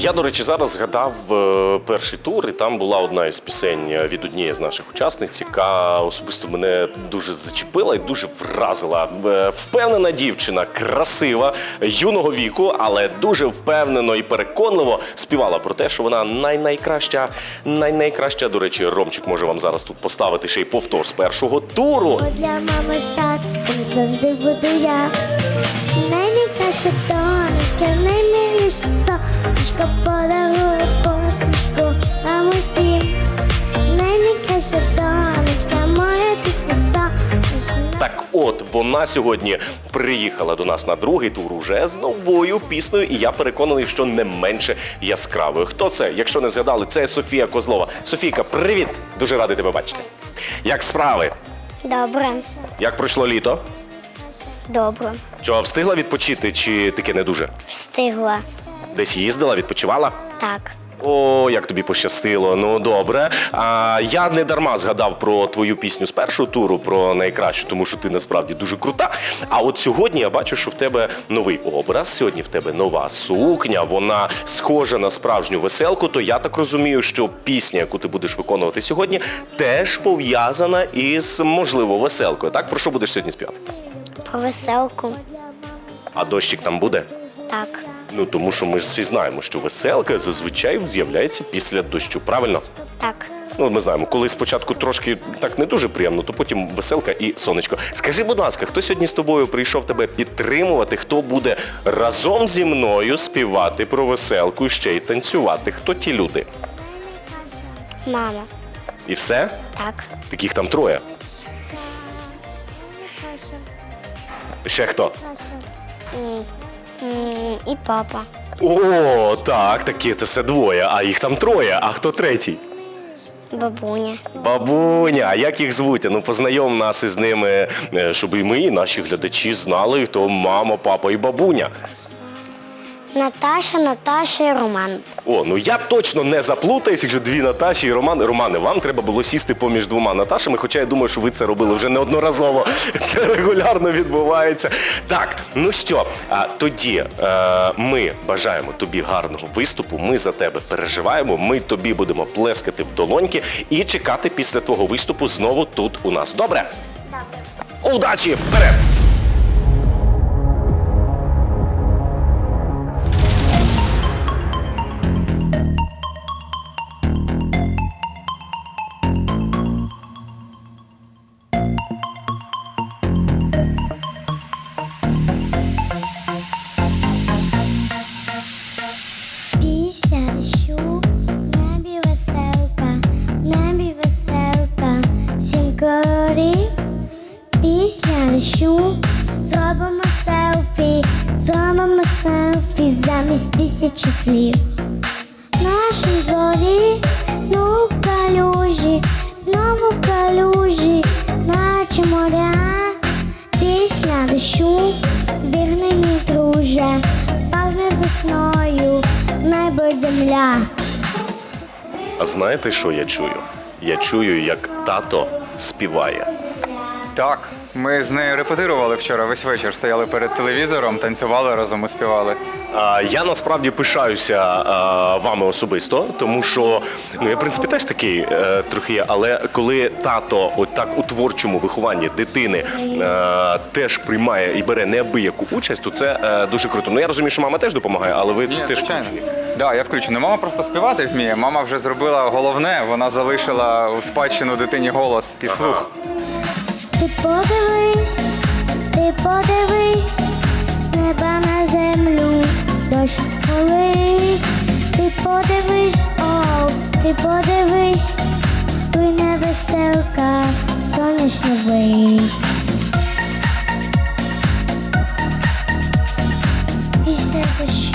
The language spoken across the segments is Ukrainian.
Я, до речі, зараз згадав е, перший тур, і там була одна із пісень від однієї з наших учасниць, яка особисто мене дуже зачепила і дуже вразила. Е, Впевнена дівчина, красива, юного віку, але дуже впевнено і переконливо співала про те, що вона най-найкраща, най-найкраща. До речі, Ромчик може вам зараз тут поставити ще й повтор з першого туру. Для мами татом завжди буду я. Найкраща донечка, наймиліша сонечка, подарує посмішку нам усім. Найкраща донечка, моя сонячна. Так от вона сьогодні приїхала до нас на другий тур уже з новою піснею, і я переконаний, що не менше яскравою. Хто це? Якщо не згадали, це Софія Козлова. Софійка, привіт! Дуже радий тебе бачити. Як справи? Добре, Як пройшло літо? добре. Що встигла відпочити, чи таки не дуже? Встигла. Десь їздила, відпочивала? Так. О, як тобі пощастило. Ну добре. А я не дарма згадав про твою пісню з першого туру, про найкращу, тому що ти насправді дуже крута. А от сьогодні я бачу, що в тебе новий образ. Сьогодні в тебе нова сукня. Вона схожа на справжню веселку. То я так розумію, що пісня, яку ти будеш виконувати сьогодні, теж пов'язана із можливо веселкою. Так про що будеш сьогодні співати? По веселку. А дощик там буде? Так. Ну тому що ми ж всі знаємо, що веселка зазвичай з'являється після дощу. Правильно? Так. Ну, ми знаємо, коли спочатку трошки так не дуже приємно, то потім веселка і сонечко. Скажи, будь ласка, хто сьогодні з тобою прийшов тебе підтримувати? Хто буде разом зі мною співати про веселку і ще й танцювати? Хто ті люди? Мама. І все? Так. Таких там троє. Ще хто? М, І папа. О, так, такі це все двоє, а їх там троє. А хто третій? Бабуня. Бабуня, а як їх звуть? Ну познайом нас із ними, е, щоб і ми, і наші глядачі знали, хто мама, папа і бабуня. Наташа, Наташа і Роман. О, ну я точно не заплутаюсь, якщо дві Наташі і Роман. Романе, вам треба було сісти поміж двома Наташами, хоча я думаю, що ви це робили вже неодноразово. Це регулярно відбувається. Так, ну що, а, тоді е, ми бажаємо тобі гарного виступу. Ми за тебе переживаємо. Ми тобі будемо плескати в долоньки і чекати після твого виступу знову тут у нас. Добре? Добре. Удачі! Вперед! Селфі замість тисячі слів. В нашому дворі знову калюжі, знову калюжі, наче моря. Після дощу вірний мій друже, пахне весною, небо земля. А знаєте, що я чую? Я чую, як тато співає. Так, ми з нею репетирували вчора весь вечір. Стояли перед телевізором, танцювали разом і співали. Я насправді пишаюся вами особисто, тому що ну я в принципі теж такий е, трохи є. Але коли тато, от так у творчому вихованні дитини е, теж приймає і бере неабияку участь, то це е, дуже круто. Ну я розумію, що мама теж допомагає, але ви Ні, теж включені. Да, я включений. Мама просто співати вміє. Мама вже зробила головне, вона залишила у спадщину дитині голос і слух. Ти подивись, ти подивись, неба на землю, дощ колись. Ти подивись, о, ти подивись, плине веселка, сонячно вись. Після дощу.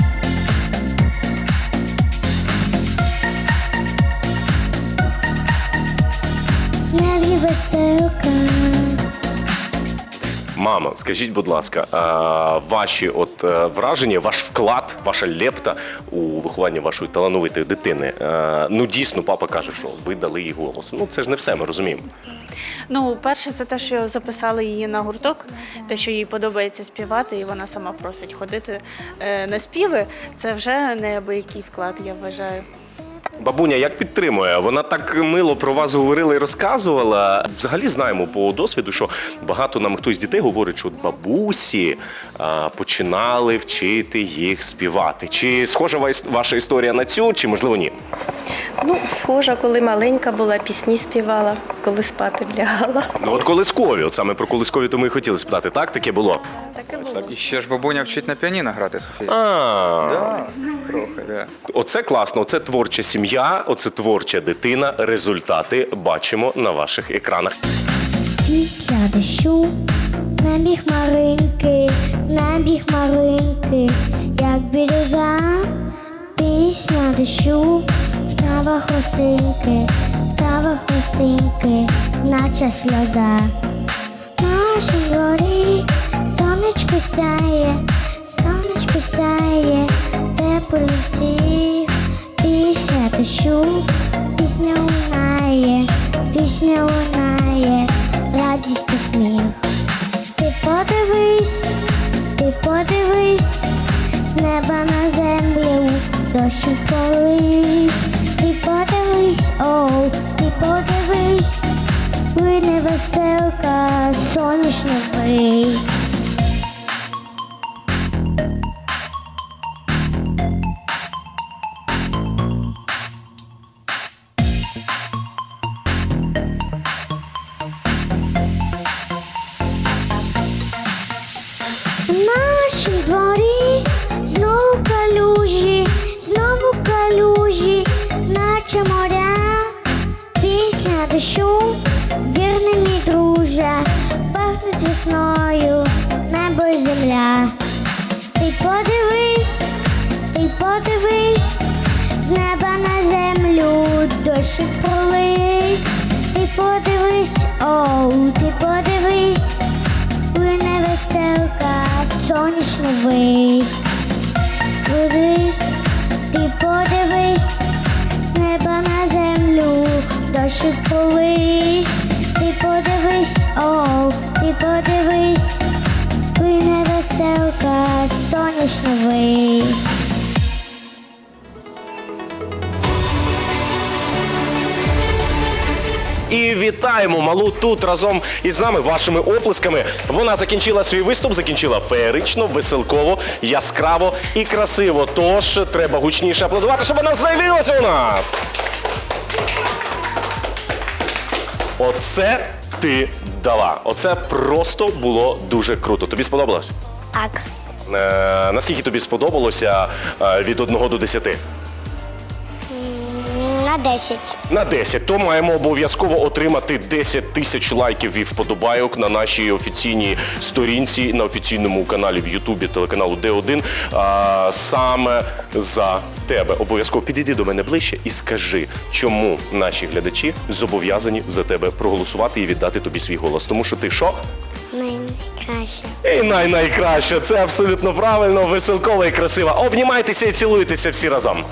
В небі веселка. Мам, Мамо, скажіть, будь ласка, ваші от е, враження, ваш вклад, ваша лепта у вихованні вашої талановитої дитини. Е, Ну дійсно, папа каже, що ви дали їй голос. Ну це ж не все, ми розуміємо. Ну, перше, це те, що записали її на гурток, те, що їй подобається співати, і вона сама просить ходити е, на співи. Це вже неабиякий вклад, я вважаю. Бабуня як підтримує? Вона так мило про вас говорила і розказувала. Взагалі знаємо по досвіду, що багато нам хтось з дітей говорить, що от бабусі а, починали вчити їх співати. Чи схожа ва- ваша історія на цю, чи можливо ні? Ну, схожа, коли маленька була, пісні співала, коли спати лягала. Ну от колискові, от саме про колискові, то ми і хотіли спитати. Так таке було? Таке було. І ще ж бабуня вчить на піаніно грати, Софія. А, Да, трохи, да. Оце класно, оце творча сім'я, оце творча дитина. Результати бачимо на ваших екранах. Після дощу небі хмаринки, небі хмаринки, як бірюза, після дощу, в травах росинки, в травах наче сльоза. В нашій всіх, після дощу, пісня лунає, пісня лунає, радість і сміх. Ти подивись, ти подивись, неба на землю, дощі колись. Ти подивись, оу, ти подивись, Плине веселка, сонячно вий. Подивись, з неба на землю дощик пролись. Ти подивись, оу, ти подивись. Плине веселка, сонячно вись. Подивись, ти подивись, з неба на землю, дощик колись. Ти подивись, оу, ти подивись, плине веселка, сонячно вись. І вітаємо малу тут разом із нами, вашими оплесками. Вона закінчила свій виступ, закінчила феєрично, веселково, яскраво і красиво. Тож треба гучніше аплодувати, щоб вона з'явилася у нас. Оце ти дала. Оце просто було дуже круто. Тобі сподобалось? Так. Е, наскільки тобі сподобалося е, від 1 до 10? На 10. На 10, то маємо обов'язково отримати 10 тисяч лайків і вподобайок на нашій офіційній сторінці на офіційному каналі в Ютубі телеканалу Д1. А, саме за тебе. Обов'язково підійди до мене ближче і скажи, чому наші глядачі зобов'язані за тебе проголосувати і віддати тобі свій голос. Тому що ти що? Найкраще. І най найкраще. Це абсолютно правильно, веселково і красиво. Обнімайтеся і цілуйтеся всі разом.